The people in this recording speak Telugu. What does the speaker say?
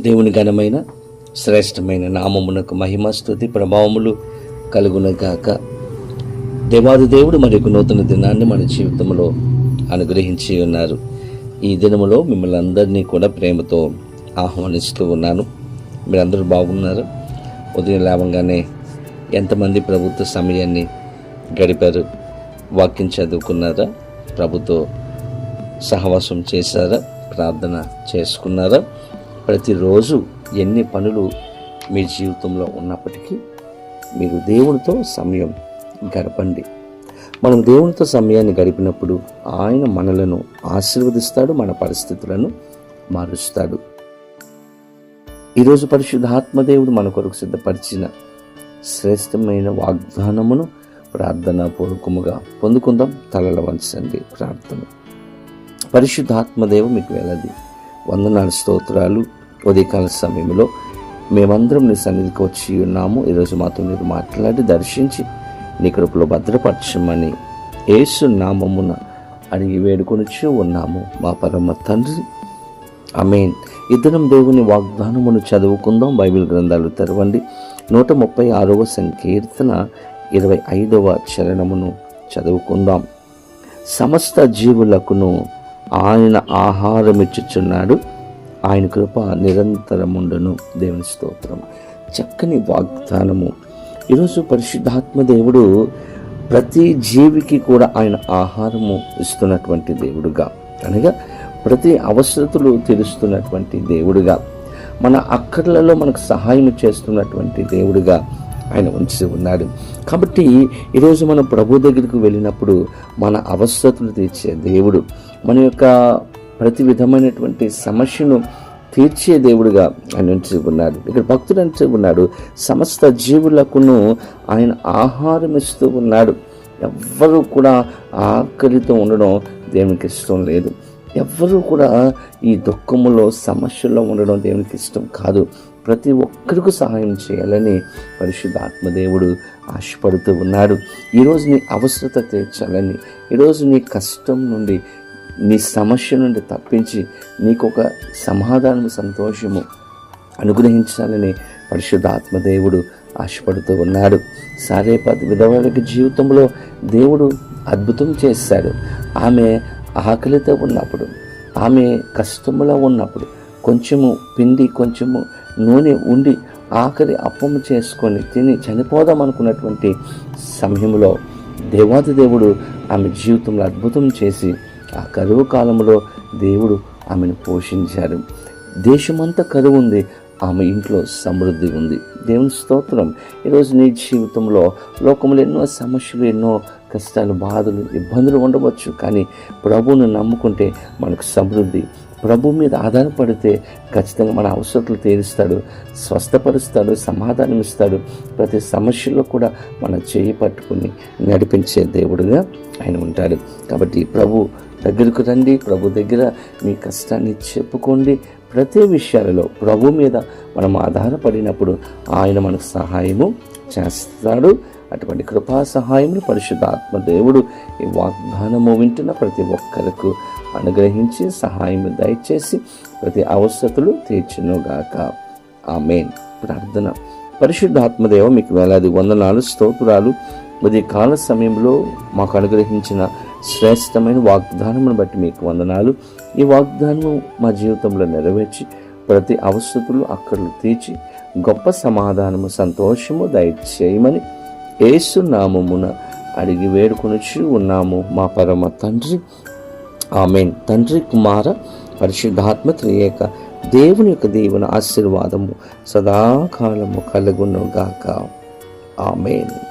దేవుని ఘనమైన శ్రేష్టమైన నామమునకు మహిమ స్థుతి ప్రభావములు కలుగునగాక దేవాది దేవుడు మరి నూతన దినాన్ని మన జీవితంలో అనుగ్రహించి ఉన్నారు. ఈ దినములో మిమ్మల్ని అందరినీ కూడా ప్రేమతో ఆహ్వానిస్తూ ఉన్నాను. మీరందరూ బాగున్నారు? ఉదయం లేవగానే ఎంతమంది ప్రభుత్వ సమయాన్ని గడిపారు? వాక్యం చదువుకున్నారా? ప్రభుతో సహవాసం చేశారా? ప్రార్థన చేసుకున్నారా? ప్రతిరోజు ఎన్ని పనులు మీ జీవితంలో ఉన్నప్పటికీ మీరు దేవునితో సమయం గడపండి. మనం దేవునితో సమయాన్ని గడిపినప్పుడు ఆయన మనలను ఆశీర్వదిస్తాడు మన పరిస్థితులను మారుస్తాడు. ఈరోజు పరిశుద్ధాత్మదేవుడు మన కొరకు సిద్ధపరిచిన శ్రేష్టమైన వాగ్దానమును ప్రార్థన పూర్వకముగా పొందుకుందాం. తలల వంచండి ప్రార్థన. పరిశుద్ధాత్మదేవు మీకు వెళ్ళది వందనాలు స్తోత్రాలు. ఉదయకాల సమయంలో మేమందరం నీ సన్నిధికి వచ్చి ఉన్నాము. ఈరోజు మాతో మీరు మాట్లాడి దర్శించి నీ కృపలో భద్రపరచమని ఏసు నామమున అడిగి వేడుకొనిచ్చి ఉన్నాము. మా పరమ తండ్రి. అమేన్ ఇద్దరం దేవుని వాగ్దానమును చదువుకుందాం. బైబిల్ గ్రంథాలు తెరవండి. నూట ముప్పై ఆరవ సంకీర్తన ఇరవై ఐదవ చరణమును చదువుకుందాం. సమస్త జీవులకును ఆయన ఆహారం ఇచ్చుచున్నాడు ఆయన కృప నిరంతరముండును. దేవుని స్తోత్రం. చక్కని వాగ్దానము. ఈరోజు పరిశుద్ధాత్మ దేవుడు ప్రతి జీవికి కూడా ఆయన ఆహారము ఇస్తున్నటువంటి దేవుడుగా. అనగా ప్రతి అవసరతలు తీరుస్తున్నటువంటి దేవుడుగా. మన అక్కర్లలో మనకు సహాయం చేస్తున్నటువంటి దేవుడుగా ఆయన ఉంచి ఉన్నాడు. కాబట్టి ఈరోజు మనం ప్రభు దగ్గరికి వెళ్ళినప్పుడు మన అవసరతలు తీర్చే దేవుడు మన యొక్క ప్రతి విధమైనటువంటి సమస్యను తీర్చే దేవుడుగా ఆయన ఉంచి ఉన్నాడు ఇక్కడ భక్తుడు అంటే ఉన్నాడు సమస్త జీవులకును ఆయన ఆహారం ఇస్తూ ఉన్నాడు. ఎవ్వరూ కూడా ఆకలితో ఉండడం దేవునికి ఇష్టం లేదు. ఎవ్వరూ కూడా ఈ దుఃఖములో సమస్యల్లో ఉండడం దేవునికి ఇష్టం కాదు. ప్రతి ఒక్కరికి సహాయం చేయాలని పరిశుద్ధ ఆత్మదేవుడు ఆశపడుతూ ఉన్నాడు. ఈరోజు నీ అవసరత తీర్చాలని ఈరోజు నీ కష్టం నుండి నీ సమస్య నుండి తప్పించి నీకు ఒక సమాధానము సంతోషము అనుగ్రహించాలని పరిశుద్ధాత్మదేవుడు ఆశపడుతూ ఉన్నాడు. సారేపతి విధవలకి జీవితంలో దేవుడు అద్భుతం చేశాడు. ఆమె ఆకలితో ఉన్నప్పుడు ఆమె కష్టములో ఉన్నప్పుడు కొంచెము పిండి కొంచెము నూనె ఉండి ఆఖరి అప్పము చేసుకొని తిని చనిపోదాం అనుకున్నటువంటి సమయంలో దేవాది దేవుడు ఆమె జీవితంలో అద్భుతం చేసి ఆ కరువు కాలంలో దేవుడు ఆమెను పోషించారు దేశమంతా కరువు ఉంది. ఆమె ఇంట్లో సమృద్ధి ఉంది. దేవుని స్తోత్రం. ఈరోజు నీ జీవితంలో లోకంలో ఎన్నో సమస్యలు ఎన్నో కష్టాలు బాధలు ఇబ్బందులు ఉండవచ్చు. కానీ ప్రభువును నమ్ముకుంటే మనకు సమృద్ధి ప్రభు మీద ఆధారపడితే ఖచ్చితంగా మన అవసరాలు తీరుస్తాడు స్వస్థపరుస్తాడు సమాధానం ఇస్తాడు. ప్రతి సమస్యలో కూడా మనం చేయి పట్టుకుని నడిపించే దేవుడుగా ఆయన ఉంటాడు. కాబట్టి ప్రభు దగ్గరకు రండి ప్రభు దగ్గర మీ కష్టాన్ని చెప్పుకోండి. ప్రతి విషయాలలో ప్రభు మీద మనం ఆధారపడినప్పుడు ఆయన మనకు సహాయము చేస్తాడు. అటువంటి కృపా సహాయములు పరిశుద్ధాత్మ దేవుడు ఈ వాగ్దానము వింటున్న ప్రతి ఒక్కరికి అనుగ్రహించి సహాయం దయచేసి ప్రతి అవసరతలు తీర్చునుగాక. ఆమెన్. ప్రార్థన. పరిశుద్ధాత్మదేవ మీకు వేలాది వందనాలు స్తోత్రాలు. ఉదయ కాల సమయంలో మాకు అనుగ్రహించిన శ్రేష్టమైన వాగ్దానమును బట్టి మీకు వందనాలు. ఈ వాగ్దానము మా జీవితంలో నెరవేర్చి ప్రతి అవసరతులు అక్కడలు తీర్చి గొప్ప సమాధానము సంతోషము దయచేయమని ఏసునామమున అడిగి వేడుకొనిచి ఉన్నాము. మా పరమ తండ్రి ఆమెన్. తండ్రి కుమార పరిశుద్ధాత్మ త్రియేక దేవుని యొక్క దేవుని ఆశీర్వాదము సదాకాలము కలుగును గాక. ఆమెన్.